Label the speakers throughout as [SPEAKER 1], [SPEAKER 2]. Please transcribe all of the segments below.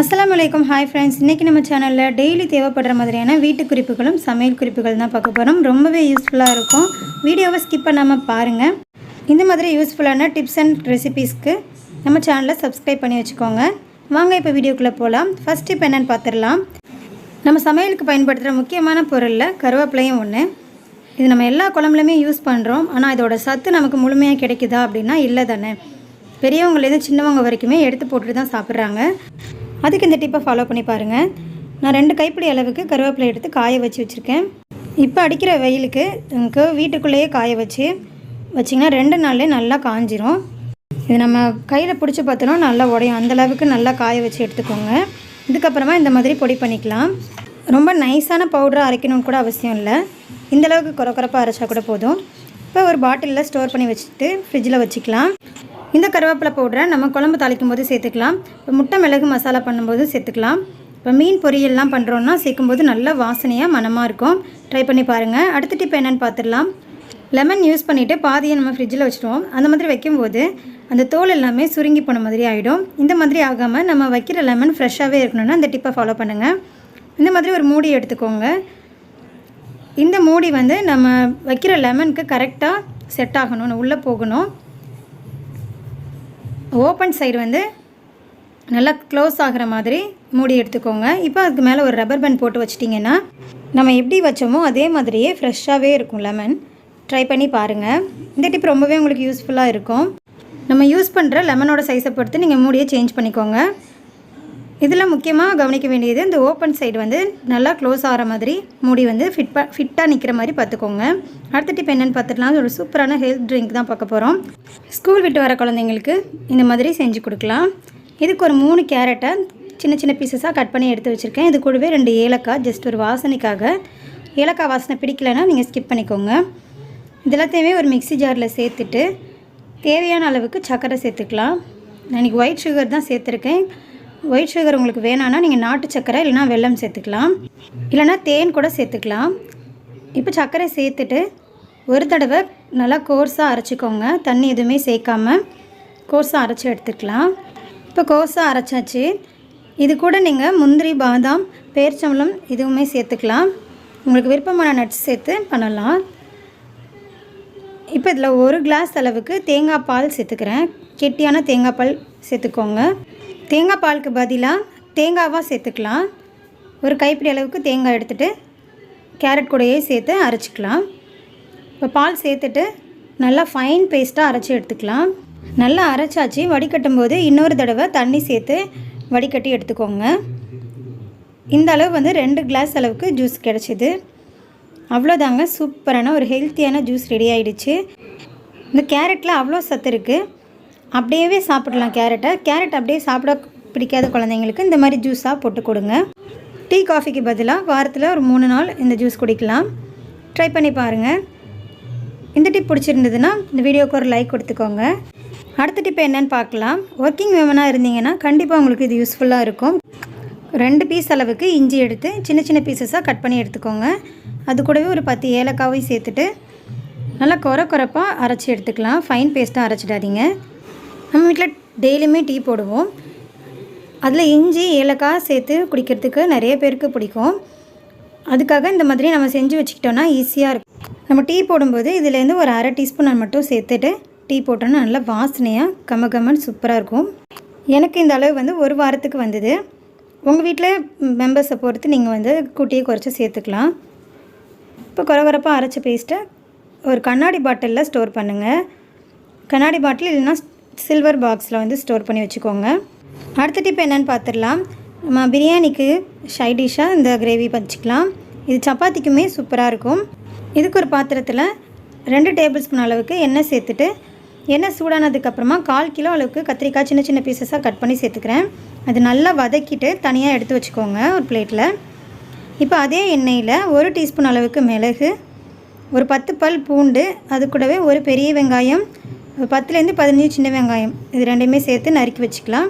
[SPEAKER 1] அஸ்லாம் வலைக்கம் hi friends இன்றைக்கி நம்ம சேனலில் டெய்லி தேவைப்படுற மாதிரியான வீட்டு குறிப்புகளும் சமையல் குறிப்புகள் தான் பார்க்க போகிறோம் ரொம்பவே யூஸ்ஃபுல்லாக இருக்கும். வீடியோவை ஸ்கிப் பண்ணாமல் பாருங்கள் இந்த மாதிரி யூஸ்ஃபுல்லான டிப்ஸ் அண்ட் ரெசிபீஸ்க்கு நம்ம சேனலை சப்ஸ்கிரைப் பண்ணி வச்சுக்கோங்க. வாங்க இப்போ வீடியோக்குள்ளே போகலாம் ஃபஸ்ட் டிப் என்னென்னு பார்த்துடலாம். நம்ம சமையலுக்கு பயன்படுத்துகிற முக்கியமான பொருளில் கருவேப்பிலையும் ஒன்று இது நம்ம எல்லா குழம்புலையுமே யூஸ் பண்ணுறோம் ஆனால் இதோட சத்து நமக்கு முழுமையாக கிடைக்குதா அப்படின்னா இல்லை தானே. பெரியவங்கலேருந்து சின்னவங்க வரைக்குமே எடுத்து போட்டுட்டு தான் சாப்பிட்றாங்க. அதுக்கு இந்த டிப்பை ஃபாலோ பண்ணி பாருங்கள் நான் ரெண்டு கைப்பிடி அளவுக்கு கருவேப்பிலை எடுத்து காய வச்சு வச்சுருக்கேன். இப்போ அடிக்கிற வெயிலுக்கு எனக்கு வீட்டுக்குள்ளேயே காய வச்சு வச்சிங்கன்னா ரெண்டு நாள்லேயே நல்லா காஞ்சிரும். இது நம்ம கையில் பிடிச்சி பார்த்தோன்னா நல்லா உடையும். அந்த அளவுக்கு நல்லா காய வச்சு எடுத்துக்கோங்க. இதுக்கப்புறமா இந்த மாதிரி பொடி பண்ணிக்கலாம். ரொம்ப நைஸான பவுடராக அரைக்கணும்னு கூட அவசியம் இல்லை. இந்த அளவுக்கு குறை குறைப்பாக அரைச்சா கூட போதும். இப்போ ஒரு பாட்டிலில் ஸ்டோர் பண்ணி வச்சுட்டு ஃப்ரிட்ஜில் வச்சுக்கலாம். இந்த கருவேப்பிலை பவுடரை நம்ம குழம்பு தாளிக்கும் போது சேர்த்துக்கலாம். இப்போ முட்டை மிளகு மசாலா பண்ணும்போது சேர்த்துக்கலாம். இப்போ மீன் பொரியல்லாம் பண்ணுறோன்னா சேர்க்கும்போது நல்ல வாசனையாக மனமாக இருக்கும். ட்ரை பண்ணி பாருங்கள் அடுத்த டிப் என்னென்னு பார்த்துடலாம் லெமன் யூஸ் பண்ணிவிட்டு பாதியை நம்ம ஃப்ரிட்ஜில் வச்சுருவோம் அந்த மாதிரி வைக்கும்போது அந்த தோல் எல்லாமே சுருங்கி போன மாதிரி ஆகிடும் இந்த மாதிரி ஆகாமல் நம்ம வைக்கிற லெமன் ஃப்ரெஷ்ஷாகவே இருக்கணும்னா அந்த டிப்பை ஃபாலோ பண்ணுங்கள் இந்த மாதிரி ஒரு மூடி எடுத்துக்கோங்க. இந்த மூடி வந்து நம்ம வைக்கிற லெமனுக்கு கரெக்டாக செட் ஆகணும் உள்ளே போகணும். ஓப்பன் சைடு வந்து நல்லா க்ளோஸ் ஆகிற மாதிரி மூடி எடுத்துக்கோங்க. இப்போ அதுக்கு மேலே ஒரு ரப்பர் பேண்ட் போட்டு வச்சிட்டிங்கன்னா நம்ம எப்படி வச்சோமோ அதே மாதிரியே ஃப்ரெஷ்ஷாகவே இருக்கும் லெமன். ட்ரை பண்ணி பாருங்கள் இந்த டிப் ரொம்பவே உங்களுக்கு யூஸ்ஃபுல்லாக இருக்கும். நம்ம யூஸ் பண்ணுற லெமனோட சைஸை பொறுத்து நீங்கள் மூடியை சேஞ்ச் பண்ணிக்கோங்க. இதில் முக்கியமாக கவனிக்க வேண்டியது இந்த ஓப்பன் சைடு வந்து நல்லா க்ளோஸ் ஆகிற மாதிரி மூடி வந்து ஃபிட் ப ஃபிட்டாக நிற்கிற மாதிரி பார்த்துக்கோங்க. அடுத்த டிப் என்னென்னு பார்த்துக்கலாம். ஒரு சூப்பரான ஹெல்த் ட்ரிங்க் தான் பார்க்க போகிறோம். ஸ்கூல் விட்டு வர குழந்தைங்களுக்கு இந்த மாதிரி செஞ்சு கொடுக்கலாம். இதுக்கு ஒரு மூணு கேரட்டை சின்ன சின்ன பீசஸாக கட் பண்ணி எடுத்து வச்சுருக்கேன். இது கூடவே ரெண்டு ஏலக்காய் ஜஸ்ட் ஒரு வாசனைக்காக. ஏலக்காய் வாசனை பிடிக்கலைன்னா நீங்கள் ஸ்கிப் பண்ணிக்கோங்க. இதெல்லாத்தையுமே ஒரு மிக்ஸி ஜாரில் சேர்த்துட்டு தேவையான அளவுக்கு சர்க்கரை சேர்த்துக்கலாம். நான் இன்றைக்கி ஒயிட் சுகர் தான் சேர்த்துருக்கேன். ஒயிட் சுகர் உங்களுக்கு வேணான்னா நீங்கள் நாட்டு சர்க்கரை இல்லைனா வெல்லம் சேர்த்துக்கலாம். இல்லைனா தேன் கூட சேர்த்துக்கலாம். இப்போ சர்க்கரை சேர்த்துட்டு ஒரு தடவை நல்லா கோர்ஸாக அரைச்சிக்கோங்க. தண்ணி எதுவுமே சேர்க்காமல் கோர்ஸாக அரைச்சி எடுத்துக்கலாம். இப்போ கோர்ஸாக அரைச்சாச்சு. இது கூட நீங்கள் முந்திரி பாதாம் பேர்ச்சம்பளம் இதுவுமே சேர்த்துக்கலாம். உங்களுக்கு விருப்பமான நட்ஸ் சேர்த்து பண்ணலாம். இப்போ இதில் ஒரு கிளாஸ் அளவுக்கு தேங்காய் பால் சேர்த்துக்கிறேன். கெட்டியான தேங்காய் பால் சேர்த்துக்கோங்க. தேங்காய் பாலுக்கு பதிலாக தேங்காவாக சேர்த்துக்கலாம். ஒரு கைப்பிடி அளவுக்கு தேங்காய் எடுத்துகிட்டு கேரட் கூடயே சேர்த்து அரைச்சிக்கலாம். இப்போ பால் சேர்த்துட்டு நல்லா ஃபைன் பேஸ்ட்டாக அரைச்சி எடுத்துக்கலாம். நல்லா அரைச்சாச்சு வடிகட்டும் போது இன்னொரு தடவை தண்ணி சேர்த்து வடிகட்டி எடுத்துக்கோங்க. இந்த அளவு வந்து ரெண்டு கிளாஸ் அளவுக்கு ஜூஸ் கிடச்சிது. அவ்வளோதாங்க சூப்பரான ஒரு ஹெல்த்தியான ஜூஸ் ரெடி ஆகிடுச்சு இந்த கேரட்டில் அவ்வளோ சத்து இருக்குது அப்படியே சாப்பிடலாம் கேரட்டை. கேரட் அப்படியே சாப்பிட பிடிக்காத குழந்தைங்களுக்கு இந்த மாதிரி ஜூஸாக போட்டு கொடுங்க. டீ காஃபிக்கு பதிலாக வாரத்தில் ஒரு மூணு நாள் இந்த ஜூஸ் குடிக்கலாம். ட்ரை பண்ணி பாருங்கள் இந்த டிப் பிடிச்சிருந்ததுன்னா இந்த வீடியோக்கு ஒரு லைக் கொடுத்துக்கோங்க. அடுத்த டிப் என்னென்னு பார்க்கலாம். ஒர்க்கிங் விமனாக இருந்தீங்கன்னா கண்டிப்பாக உங்களுக்கு இது யூஸ்ஃபுல்லாக இருக்கும். ரெண்டு பீஸ் அளவுக்கு இஞ்சி எடுத்து சின்ன சின்ன பீசஸாக கட் பண்ணி எடுத்துக்கோங்க. அது கூடவே ஒரு பத்து ஏலக்காவையும் சேர்த்துட்டு நல்லா குறை குறைப்பாக அரைச்சி எடுத்துக்கலாம். ஃபைன் பேஸ்ட்டாக அரைச்சிடாதீங்க. நம்ம வீட்டில் டெய்லியுமே டீ போடுவோம். அதில் இஞ்சி ஏலக்காய் சேர்த்து குடிக்கிறதுக்கு நிறைய பேருக்கு பிடிக்கும். அதுக்காக இந்த மாதிரி நம்ம செஞ்சு வச்சுக்கிட்டோன்னா ஈஸியாக இருக்கும். நம்ம டீ போடும்போது இதுலேருந்து ஒரு அரை டீஸ்பூன் மட்டும் சேர்த்துட்டு டீ போட்டோன்னா நல்லா வாசனையாக கம கமன்னு சூப்பராக இருக்கும். எனக்கு இந்த அளவு வந்து ஒரு வாரத்துக்கு வந்தது. உங்கள் வீட்டில் மெம்பர்ஸை பொறுத்து நீங்கள் வந்து கூட்டியே குறைச்சி சேர்த்துக்கலாம். இப்போ குறகுறப்பாக அரைச்ச பேஸ்ட்டை ஒரு கண்ணாடி பாட்டிலில் ஸ்டோர் பண்ணுங்கள் கண்ணாடி பாட்டில் இல்லைன்னா சில்வர் பாக்ஸில் வந்து ஸ்டோர் பண்ணி வச்சுக்கோங்க. அடுத்த டிப் என்னென்னு பார்த்துடலாம். நம்ம பிரியாணிக்கு ஷை டிஷ்ஷாக இந்த கிரேவி வச்சுக்கலாம். இது சப்பாத்திக்குமே சூப்பராக இருக்கும். இதுக்கு ஒரு பாத்திரத்தில் ரெண்டு டேபிள் ஸ்பூன் அளவுக்கு எண்ணெய் சேர்த்துட்டு எண்ணெய் சூடானதுக்கப்புறமா கால் கிலோ அளவுக்கு கத்திரிக்காய் சின்ன சின்ன பீசஸாக கட் பண்ணி சேர்த்துக்கிறேன். அது நல்லா வதக்கிட்டு தனியாக எடுத்து வச்சுக்கோங்க ஒரு பிளேட்டில் இப்போ அதே எண்ணெயில் ஒரு டீஸ்பூன் அளவுக்கு மிளகு ஒரு பத்து பல் பூண்டு அது கூடவே ஒரு பெரிய வெங்காயம் பத்துலேருந்து பதினஞ்சு சின்ன வெங்காயம். இது ரெண்டையுமே சேர்த்து நறுக்கி வச்சுக்கலாம்.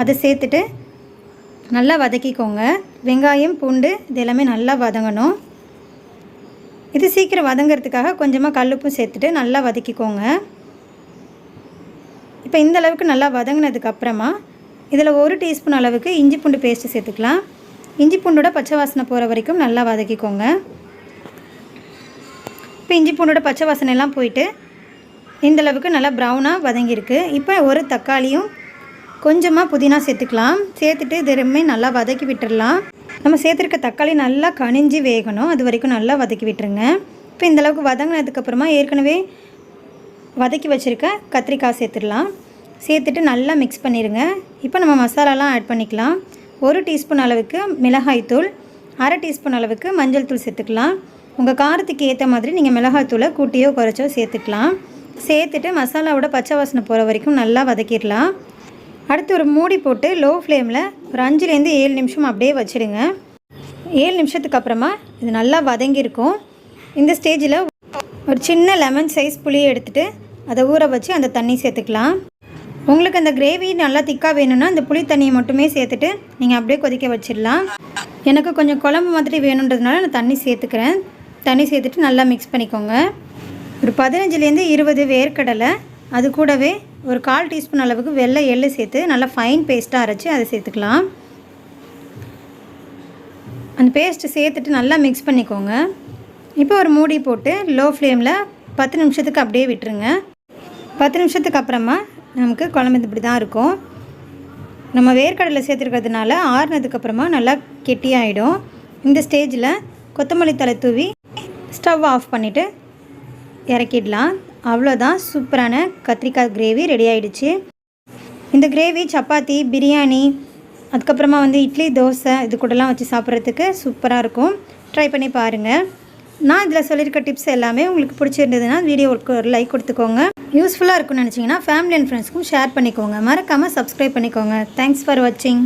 [SPEAKER 1] அதை சேர்த்துட்டு நல்லா வதக்கிக்கோங்க. வெங்காயம் பூண்டு இது எல்லாமே நல்லா வதங்கணும். இது சீக்கிரம் வதங்கிறதுக்காக கொஞ்சமாக கல்லுப்பும் சேர்த்துட்டு நல்லா வதக்கிக்கோங்க. இப்போ இந்த அளவுக்கு நல்லா வதங்கினதுக்கப்புறமா இதில் ஒரு டீஸ்பூன் அளவுக்கு இஞ்சி பூண்டு பேஸ்ட்டு சேர்த்துக்கலாம். இஞ்சி பூண்டோட பச்சை வாசனை போகிற வரைக்கும் நல்லா வதக்கிக்கோங்க. இப்போ இஞ்சி பூண்டோட பச்சை வாசனை எல்லாம் போயிட்டு இந்த அளவுக்கு நல்லா ப்ரௌனாக வதங்கியிருக்கு. இப்போ ஒரு தக்காளியும் கொஞ்சமாக புதினா சேர்த்துக்கலாம். சேர்த்துட்டு திரும்பி நல்லா வதக்கி விட்டுடலாம் நம்ம சேர்த்துருக்க தக்காளி நல்லா கனிஞ்சி வேகணும். அது வரைக்கும் நல்லா வதக்கி விட்டுருங்க. இப்போ இந்த அளவுக்கு வதங்கினதுக்கப்புறமா ஏற்கனவே வதக்கி வச்சுருக்க கத்திரிக்காய் சேர்த்துடலாம். சேர்த்துட்டு நல்லா மிக்ஸ் பண்ணிடுங்க இப்போ நம்ம மசாலாலாம் ஆட் பண்ணிக்கலாம். ஒரு டீஸ்பூன் அளவுக்கு மிளகாய்த்தூள் அரை டீஸ்பூன் அளவுக்கு மஞ்சள் தூள் சேர்த்துக்கலாம். உங்கள் காரத்துக்கு ஏற்ற மாதிரி நீங்கள் மிளகாய்த்தூளை கூட்டியோ குறைச்சோ சேர்த்துக்கலாம். சேர்த்துட்டு மசாலாவோட பச்சை வாசனை போகிற வரைக்கும் நல்லா வதக்கிடலாம். அடுத்து ஒரு மூடி போட்டு லோ ஃப்ளேமில் ஒரு அஞ்சுலேருந்து ஏழு நிமிஷம் அப்படியே வச்சுடுங்க. ஏழு நிமிஷத்துக்கு அப்புறமா இது நல்லா வதங்கியிருக்கும். இந்த ஸ்டேஜில் ஒரு சின்ன லெமன் சைஸ் புளியை எடுத்துகிட்டு அதை ஊற வச்சு அந்த தண்ணி சேர்த்துக்கலாம். உங்களுக்கு அந்த கிரேவி நல்லா திக்காக வேணும்னா அந்த புளி தண்ணியை மட்டுமே சேர்த்துட்டு நீங்கள் அப்படியே கொதிக்க வச்சிடலாம். எனக்கு கொஞ்சம் குழம்பு மாதிரி வேணுன்றதுனால நான் தண்ணி சேர்த்துக்கிறேன். தண்ணி சேர்த்துட்டு நல்லா மிக்ஸ் பண்ணிக்கோங்க. ஒரு பதினஞ்சுலேருந்து இருபது வேர்க்கடலை அது கூடவே ஒரு கால் டீஸ்பூன் அளவுக்கு வெள்ளை எள்ளு சேர்த்து நல்லா ஃபைன் பேஸ்ட்டாக அரைச்சி அதை சேர்த்துக்கலாம். அந்த பேஸ்ட்டு சேர்த்துட்டு நல்லா மிக்ஸ் பண்ணிக்கோங்க. இப்போ ஒரு மூடி போட்டு லோ ஃப்ளேமில் பத்து நிமிஷத்துக்கு அப்படியே விட்டுருங்க. பத்து நிமிஷத்துக்கு அப்புறமா நமக்கு குழம்பு இப்படி தான் இருக்கும். நம்ம வேர்க்கடலை சேர்த்துருக்கிறதுனால ஆறுனதுக்கப்புறமா நல்லா கெட்டியாயிடும். இந்த ஸ்டேஜில் கொத்தமல்லி தலை தூவி ஸ்டவ் ஆஃப் பண்ணிவிட்டு இறக்கிடலாம். அவ்வளோதான் சூப்பரான கத்திரிக்காய் கிரேவி ரெடி ஆகிடுச்சு இந்த கிரேவி சப்பாத்தி பிரியாணி அதுக்கப்புறமா வந்து இட்லி தோசை இது கூடலாம் வச்சு சாப்பிட்றதுக்கு சூப்பராக இருக்கும். ட்ரை பண்ணி பாருங்கள் நான் இதில் சொல்லியிருக்க டிப்ஸ் எல்லாமே உங்களுக்கு பிடிச்சிருந்ததுன்னா வீடியோவுக்கு ஒரு லைக் கொடுத்துக்கோங்க. யூஸ்ஃபுல்லாக இருக்கும்னு நினச்சிங்கன்னா ஃபேமிலி அண்ட் ஃப்ரெண்ட்ஸ்க்கும் ஷேர் பண்ணிக்கோங்க. மறக்காமல் சப்ஸ்கிரைப் பண்ணிக்கோங்க. தேங்க்ஸ் ஃபார் வாட்சிங்